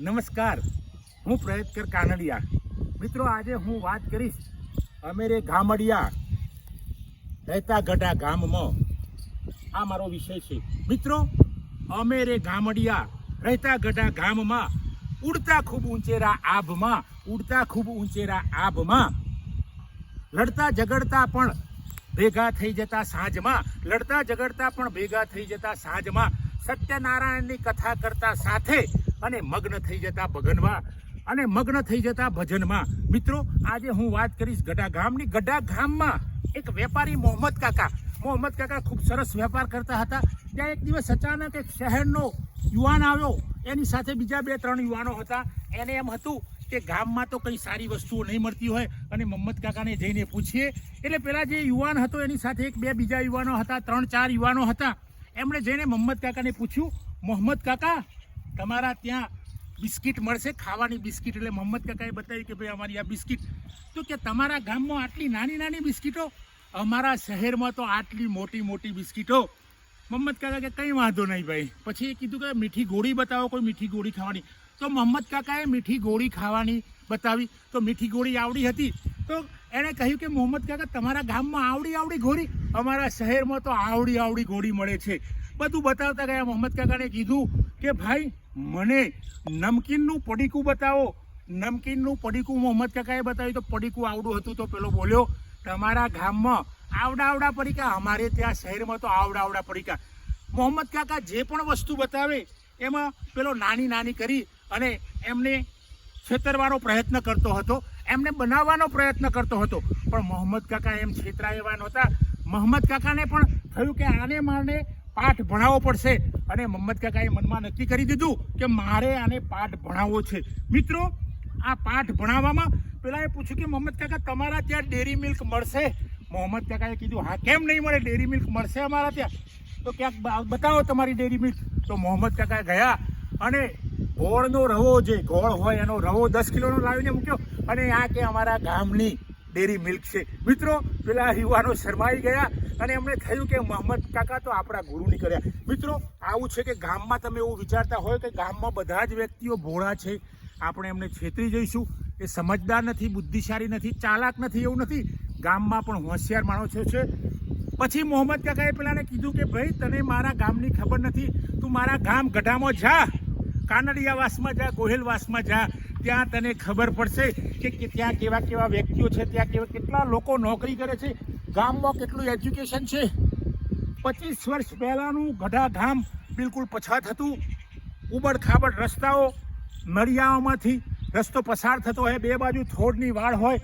નમસ્કાર. હું પ્રયત્કર કાનડિયા. મિત્રો, આજે હું વાત કરીશ અમેરે ગામડિયા રહેતા ગઢા ગામમાં. આ મારો વિષય છે. મિત્રો, અમેરે ગામડિયા રહેતા ગઢા ગામમાં ઉડતા ખૂબ ઊંચેરા આભમાં, ઉડતા ખૂબ ઊંચેરા આભમાં લડતા ઝઘડતા પણ ભેગા થઈ જતા સાંજમાં, લડતા ઝઘડતા પણ ભેગા થઈ જતા સાંજમાં સત્યનારાયણની કથા કરતા સાથે અને મગ્ન થઈ જતા ભગનમાં અને મગ્ન થઈ જતા ભજનમાં. મિત્રો, આજે હું વાત કરીશ ગઢા ગામની ગઢા ગામમાં એક વેપારી મોહમ્મદ કાકા. મોહમ્મદ કાકા ખૂબ સરસ વેપાર કરતા હતા. ત્યાં એક દિવસ અચાનક એક શહેરનો યુવાન આવ્યો. એની સાથે બીજા બે, ત્રણ યુવાનો હતા. એને એમ હતું કે ગામમાં તો કંઈ સારી વસ્તુઓ નહીં મળતી હોય. અને મોહમ્મદ કાકાને જઈને પૂછીએ. એટલે પેલા જે યુવાન હતો, એની સાથે એક બે બીજા યુવાનો હતા. ત્રણ, ચાર યુવાનો હતા. એમણે જઈને મોહમ્મદ કાકાને પૂછ્યું, મોહમ્મદ કાકા તમારા ત્યાં બિસ્કિટ મળશે, ખાવાની બિસ્કિટ. એટલે મોહમ્મદ કાકાએ બતાવ્યું કે ભાઈ, અમારી આ બિસ્કિટ. તો કે તમારા ગામમાં આટલી નાની નાની બિસ્કિટો? અમારા શહેરમાં તો આટલી મોટી મોટી બિસ્કિટો. મોહમ્મદ કાકા કે કંઈ વાંધો નહીં ભાઈ. પછી એ કીધું કે મીઠી ગોળી બતાવો, કોઈ મીઠી ગોળી ખાવાની. તો મોહમ્મદ કાકાએ મીઠી ગોળી ખાવાની બતાવી. તો મીઠી ગોળી આવડી હતી. તો એણે કહ્યું કે મોહમ્મદ કાકા, તમારા ગામમાં આવડી આવડી ગોળી? અમારા શહેરમાં તો આવડી આવડી ગોળી મળે છે. બધું બતાવતા ગયા મોહમ્મદ કાકાને કીધું કે ભાઈ મને નમકીનનું પડીકું બતાવો. નમકીનનું પડીકું મોહમ્મદ કાકાએ બતાવ્યું તો પડીકું આવડું હતું તો પેલો બોલ્યો, તમારા ગામમાં આવડા આવડા પડીકા? અમારે ત્યાં શહેરમાં તો આવડા આવડા પડીકા. મોહમ્મદ કાકા જે પણ વસ્તુ બતાવે, એમાં પેલો નાની નાની કરી અને એમને છેતરવાનો પ્રયત્ન કરતો હતો. એમને બનાવવાનો પ્રયત્ન કરતો હતો. પણ મોહમ્મદ કાકા એમ છેતરા એવા નહોતા. મોહમ્મદ કાકાને પણ થયું કે આને મારને પાઠ ભણાવવો પડશે. અને મમ્મદ કાકાએ મનમાં નક્કી કરી દીધું કે મારે આને પાઠ ભણાવવો છે. મિત્રો, આ પાઠ ભણાવવામાં પેલાએ પૂછ્યું કે મોહમ્મદ કાકા, તમારા ત્યાં ડેરી મિલ્ક મળશે? મોહમ્મદ કાકાએ કીધું, હા, કેમ નહીં મળે? ડેરી મિલ્ક મળશે અમારા ત્યાં. તો ક્યાંક બતાવો તમારી ડેરી મિલ્ક. તો મોહમ્મદ કાકા ગયા અને ગોળનો રવો જે ગોળ હોય એનો રવો દસ કિલોનો લાવીને મૂક્યો અને આ કે અમારા ગામની ડેરી મિલ્ક છે. મિત્રો, પેલા યુવાનો શરમાઈ ગયા અને એમણે થયું કે મોહમ્મદ કાકા તો આપણા ગુરુ નીકળ્યા. મિત્રો, આવું છે કે ગામમાં તમે એવું વિચારતા હોય કે ગામમાં બધા જ વ્યક્તિઓ ભોળા છે. આપણે એમને છેતરી જઈશું. એ સમજદાર નથી, બુદ્ધિશાળી નથી, ચાલાક નથી, એવું નથી. ગામમાં પણ હોશિયાર માણસો છે. પછી મોહમ્મદ કાકાએ પેલાને કીધું કે, ભાઈ, તને મારા ગામની ખબર નથી. તું મારા ગામ ગઢામાં જા. કાનડિયાવાસમાં જા, ગોહિલવાસમાં જા. ત્યાં તને ખબર પડશે કે કે ત્યાં કેવા કેવા વ્યક્તિઓ છે, ત્યાં કેવા કેટલા લોકો નોકરી કરે છે. ગામમાં કેટલું એજ્યુકેશન છે? પચીસ વર્ષ પહેલાંનું ગઢા ગામ બિલકુલ પછાત હતું. ઉબડ ખાબડ રસ્તાઓ, નળિયાઓમાંથી રસ્તો પસાર થતો હોય, બે બાજુ થોડની વાળ હોય.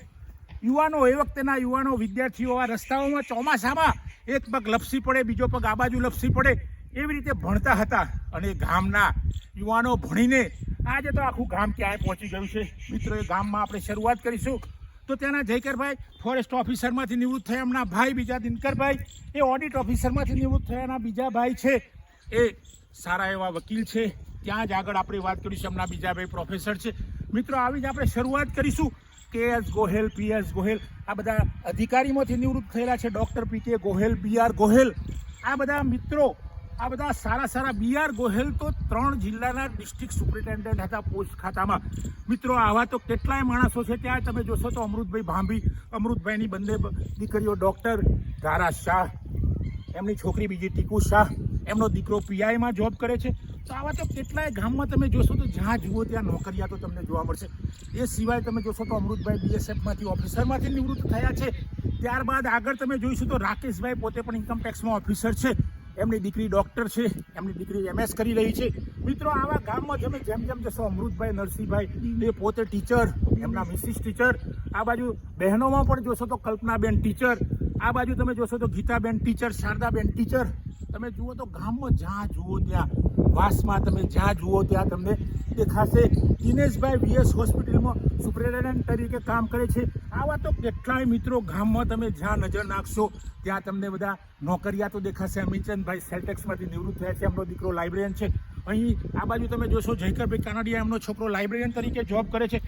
યુવાનો, એ વખતેના યુવાનો, વિદ્યાર્થીઓ આ રસ્તાઓમાં ચોમાસામાં એક પગ લપસી પડે, બીજો પગ આ બાજુ લપસી પડે, એવી રીતે ભણતા હતા. અને ગામના યુવાનો ભણીને આજે તો આખું ગામ ક્યાંય પહોંચી ગયું છે. મિત્રો, એ ગામમાં આપણે શરૂઆત કરીશું. તો ત્યાંના જયકરભાઈ ફોરેસ્ટ ઓફિસરમાંથી નિવૃત્ત થયા. એમના ભાઈ બીજા દિનકરભાઈ. એ ઓડિટ ઓફિસરમાંથી નિવૃત્ત થયાના બીજા ભાઈ છે. એ સારા એવા વકીલ છે. ત્યાં જ આગળ આપણે વાત કરીશું. એમના બીજા ભાઈ પ્રોફેસર છે. મિત્રો, આવી જ આપણે શરૂઆત કરીશું. કે S Gohel P S Gohel. આ બધા અધિકારીમાંથી નિવૃત્ત થયેલા છે. ડૉક્ટર પી કે ગોહેલ, બી આર ગોહેલ. આ બધા મિત્રો આ બધા સારા સારા બી આર ગોહેલ તો ત્રણ જિલ્લાના ડિસ્ટ્રિક્ટ સુપ્રિન્ટેન્ડન્ટ હતા પોસ્ટ ખાતામાં. મિત્રો, આવા તો કેટલાય માણસો છે ત્યાં. તમે જોશો તો અમૃતભાઈ ભાંભી, અમૃતભાઈની બંને દીકરીઓ ડૉક્ટર ધારા શાહ, એમની છોકરી બીજી ટીકુ શાહ, એમનો દીકરો પીઆઈમાં જોબ કરે છે. તો આવા તો કેટલાય ગામમાં તમે જોશો તો જ્યાં જુઓ ત્યાં નોકરિયાતો તમને જોવા મળશે. એ સિવાય તમે જોશો તો અમૃતભાઈ બીએસએફમાંથી ઓફિસરમાંથી નિવૃત્ત થયા છે. ત્યારબાદ આગળ તમે જોઈશું તો રાકેશભાઈ પોતે પણ ઇન્કમ ટેક્સમાં ઓફિસર છે. એમની દીકરી ડૉક્ટર છે, એમની દીકરી એમએસ કરી રહી છે. મિત્રો, આવા ગામમાં તમે જેમ જેમ જશો, અમૃતભાઈ, નરસિંહભાઈ, એ પોતે ટીચર એમના મિસિસ ટીચર આ બાજુ બહેનોમાં પણ જોશો તો કલ્પનાબેન ટીચર આ બાજુ તમે જોશો તો ગીતાબેન ટીચર શારદાબેન ટીચર તમે જુઓ તો ગામમાં જ્યાં જુઓ ત્યાં, વાસમાં તમે જ્યાં જુઓ ત્યાં તમને દેખાશે. દિનેશભાઈ વીએસ હોસ્પિટલમાં સુપ્રિન્ટેન્ડન્ટ તરીકે કામ કરે છે. આવા તો કેટલાય મિત્રો ગામમાં તમે જ્યાં નજર નાખશો, ત્યાં તમને બધા નોકરિયાતો દેખાશે. અમીચંદભાઈ સેલટેક્સમાંથી નિવૃત્ત થયા છે. એમનો દીકરો લાઇબ્રેરિયન છે. અહીં આ બાજુ તમે જોશો, જયકરભાઈ કાનડિયા એમનો છોકરો લાઇબ્રેરિયન તરીકે જોબ કરે છે.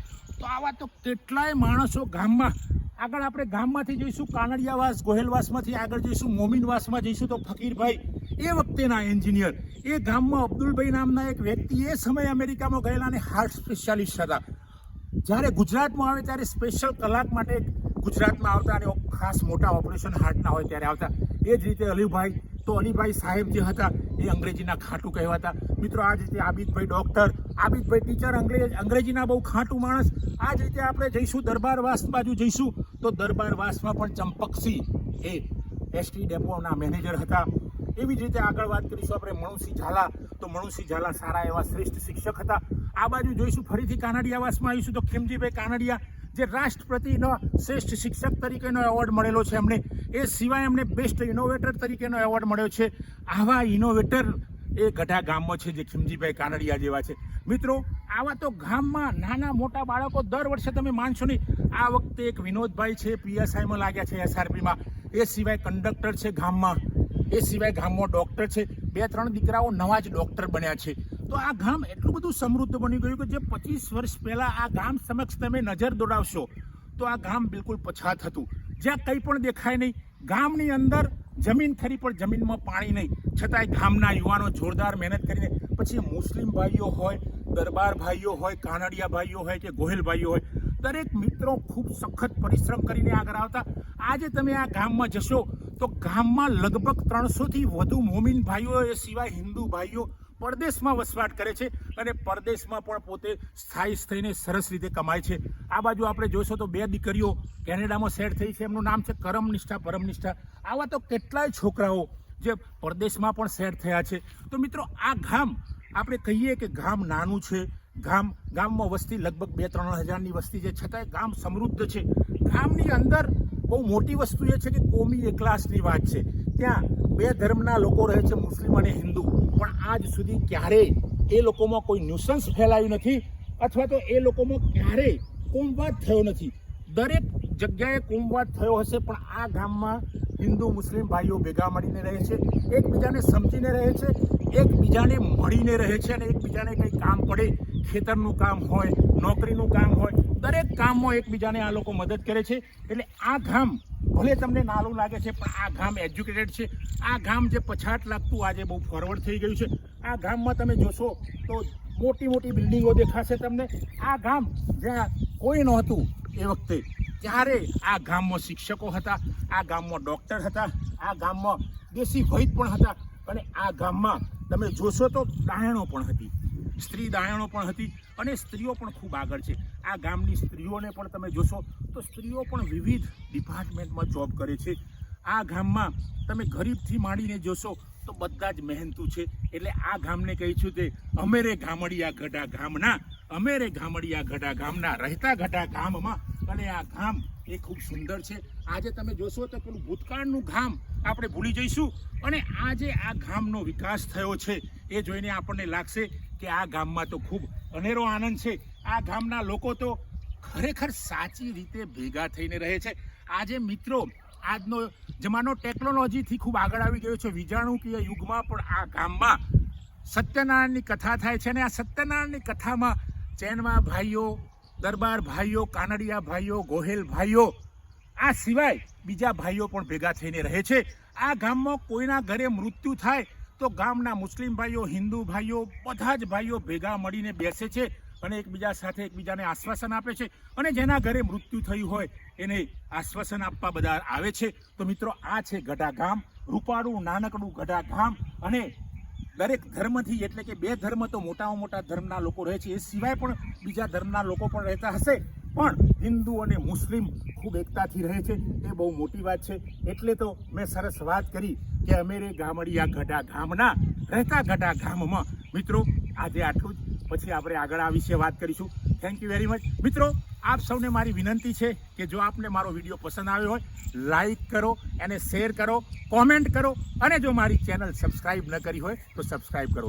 તો આવા તો કેટલાય માણસો ગામમાં, આગળ આપણે ગામમાંથી જઈશું, કાનડિયાવાસ, ગોહેલવાસમાંથી આગળ જઈશું, મોમીનવાસમાં જઈશું તો ફકીરભાઈ એ વખતેના એન્જિનિયર. એ ગામમાં અબ્દુલભાઈ નામના એક વ્યક્તિ એ સમયે અમેરિકામાં ગયેલા અને હાર્ટ સ્પેશિયાલિસ્ટ હતા. જ્યારે ગુજરાતમાં આવે ત્યારે સ્પેશિયલ કલાક માટે ગુજરાતમાં આવતા અને ખાસ મોટા ઓપરેશન હાર્ટના હોય ત્યારે આવતા. એ જ રીતે અલીભાઈ, તો અલીભાઈ સાહેબ જે હતા એ અંગ્રેજીના ખાટું કહેવાતા મિત્રો, આ જ રીતે આબિદભાઈ ડૉક્ટર, આબિદભાઈ ટીચર, અંગ્રેજ, અંગ્રેજીના બહુ ખાટું માણસ. આ જ રીતે આપણે જઈશું દરબારવાસ બાજુ જઈશું. તો દરબારવાસમાં પણ ચંપકસિંહ એ એસટી ડેપોના મેનેજર હતા. એવી જ રીતે આગળ વાત કરીશું આપણે મણુસિંહ ઝાલા. તો મણુસિંહ ઝાલા સારા એવા શ્રેષ્ઠ શિક્ષક હતા. આ બાજુ જોઈશું ફરીથી કાનડિયાવાસમાં આવીશું. તો ખીમજીભાઈ કાનડિયા, જે રાષ્ટ્રપતિનો શ્રેષ્ઠ શિક્ષક તરીકેનો એવોર્ડ મળેલો છે એમને. એ સિવાય એમને બેસ્ટ ઇનોવેટર તરીકેનો એવોર્ડ મળ્યો છે. આવા ઇનોવેટર એ ગઢા ગામમાં છે જે ખીમજીભાઈ કાનડિયા જેવા છે. મિત્રો, આવા તો ગામમાં નાના મોટા બાળકો દર વર્ષે તમે માનશો નહીં. આ વખતે એક વિનોદભાઈ છે, પીએસઆઈમાં લાગ્યા છે એસઆરપીમાં એ સિવાય કંડક્ટર છે ગામમાં. એ સિવાય ગામમાં ડૉક્ટર છે. બે, ત્રણ દીકરાઓ નવા જ ડૉક્ટર બન્યા છે. તો આ ગામ એટલું બધું સમૃદ્ધ બની ગયું કે જે પચીસ વર્ષ પહેલાં આ ગામ સમક્ષ તમે નજર દોડાવશો, તો આ ગામ બિલકુલ પછાત હતું. જ્યાં કંઈ પણ દેખાય નહીં. ગામની અંદર જમીન ખરી, પણ જમીનમાં પાણી નહીં. છતાંય ગામના યુવાનો જોરદાર મહેનત કરીને, પછી મુસ્લિમ ભાઈઓ હોય, દરબાર ભાઈઓ હોય, કાનડિયા ભાઈઓ હોય કે ગોહિલ ભાઈઓ હોય, દરેક મિત્રો ખૂબ સખત પરિશ્રમ કરીને આગળ આવતા. આજે તમે આ ગામમાં જશો તો ગામમાં લગભગ ત્રણસોથી વધુ મોમિન ભાઈઓ એ સિવાય હિન્દુ ભાઈઓ પરદેશમાં વસવાટ કરે છે અને પરદેશમાં પણ પોતે સ્થાયી થઈને સરસ રીતે કમાય છે. આ બાજુ આપણે જોશો તો બે દીકરીઓ કેનેડામાં સેટ થઈ છે. એમનું નામ છે કરમ નિષ્ઠા, પરમ નિષ્ઠા. આવા તો કેટલાય છોકરાઓ જે પરદેશમાં પણ સેટ થયા છે. તો મિત્રો, આ ગામ આપણે કહીએ કે ગામ નાનું છે. ગામ, ગામમાં વસ્તી લગભગ બે ત્રણ હજારની વસ્તી છે. છતાંય ગામ સમૃદ્ધ છે. ગામની અંદર બહુ મોટી વસ્તુ એ છે કે કોમી એકલાસની વાત છે. ત્યાં બે ધર્મના લોકો રહે છે, મુસ્લિમ અને હિન્દુ. પણ આજ સુધી ક્યારેય એ લોકોમાં કોઈ ન્યુસન્સ ફેલાયું નથી અથવા તો એ લોકોમાં ક્યારેય કોમવાદ થયો નથી. દરેક જગ્યાએ કોમવાદ થયો હશે, પણ આ ગામમાં હિન્દુ, મુસ્લિમ ભાઈઓ ભેગા મળીને રહે છે, એકબીજાને સમજીને રહે છે, એકબીજાને મળીને રહે છે અને એકબીજાને કંઈ કામ પડે, ખેતરનું કામ હોય નોકરીનું કામ હોય, દરેક કામમાં એકબીજાને આ લોકો મદદ કરે છે. એટલે આ ગામ ભલે તમને નાનું લાગે છે, પણ આ ગામ એજ્યુકેટેડ છે. આ ગામ જે પછાટ લાગતું આજે બહુ ફોરવર્ડ થઈ ગયું છે. આ ગામમાં તમે જોશો તો મોટી મોટી બિલ્ડિંગો દેખાશે તમને. આ ગામ જ્યાં કોઈ નહોતું એ વખતે ત્યારે આ ગામમાં શિક્ષકો હતા, આ ગામમાં ડૉક્ટર હતા, આ ગામમાં દેશી વૈદ પણ હતા. અને આ ગામમાં તમે જોશો તો ડાયણો પણ હતી. સ્ત્રી દાયણો પણ હતી અને સ્ત્રીઓ પણ ખૂબ આગળ છે. આ ગામની સ્ત્રીઓને પણ તમે જોશો તો સ્ત્રીઓ પણ વિવિધ ડિપાર્ટમેન્ટમાં જોબ કરે છે. આ ગામમાં તમે ગરીબથી માંડીને જોશો તો બધા જ મહેનતુ છે. એટલે આ ગામને કહી છું તે અમેરે ગામડિયા ગઢા ગામના, અમેરે ગામડિયા ગઢા ગામના, રહેતા ગઢા ગામમાં. અને આ ગામ એ ખૂબ સુંદર છે. આજે તમે જોશો તો પેલું ભૂતકાળનું ગામ આપણે ભૂલી જઈશું. અને આજે આ ગામનો વિકાસ થયો છે. એ જોઈને આપણને લાગશે કે આ ગામમાં તો ખૂબ અનેરો આનંદ છે. આ ગામના લોકો તો ખરેખર સાચી રીતે ભેગા થઈને રહે છે. આજે મિત્રો, આજનો જમાનો ટેકનોલોજીથી ખૂબ આગળ આવી ગયો છે. વિજાણુકીય યુગમાં પણ આ ગામમાં સત્યનારાયણની કથા થાય છે અને આ સત્યનારાયણની કથામાં ચેનવા ભાઈઓ, દરબાર ભાઈઓ, કાનડિયા ભાઈઓ, ગોહેલ ભાઈઓ, આ સિવાય બીજા ભાઈઓ પણ ભેગા થઈને રહે છે. આ ગામમાં કોઈના ઘરે મૃત્યુ થાય તો ગામના મુસ્લિમ ભાઈઓ, હિન્દુ ભાઈઓ, બધા જ ભાઈઓ ભેગા મળીને બેસે છે અને એકબીજા સાથે એકબીજાને આશ્વાસન આપે છે. અને જેના ઘરે મૃત્યુ થયું હોય એને આશ્વાસન આપવા બધા આવે છે. તો મિત્રો, આ છે ગઢા ગામ રૂપાળું નાનકડું ગઢા ગામ અને દરેક ધર્મથી એટલે કે બે ધર્મ તો મોટામાં મોટા ધર્મના લોકો રહે છે, એ સિવાય પણ બીજા ધર્મના લોકો પણ રહેતા હશે. પણ હિન્દુ અને મુસ્લિમ ખૂબ એકતાથી રહે છે. એ બહુ મોટી વાત છે. એટલે તો મેં સરસ વાત કરી. કે અમેરે ગામડિયા ગઢા ગામના, રહેતા ગઢા ગામમાં. મિત્રો, આજે આટલું જ. પછી આપણે આગળ આ વિશે વાત કરીશું. થેન્ક યુ વેરી મચ મિત્રો, આપ સૌને મારી વિનંતી છે કે જો આપને મારો વીડિયો પસંદ આવ્યો હોય લાઈક કરો એને શેર કરો કોમેન્ટ કરો અને જો મારી ચેનલ સબસ્ક્રાઈબ ન કરી હોય, તો સબસ્ક્રાઈબ કરો.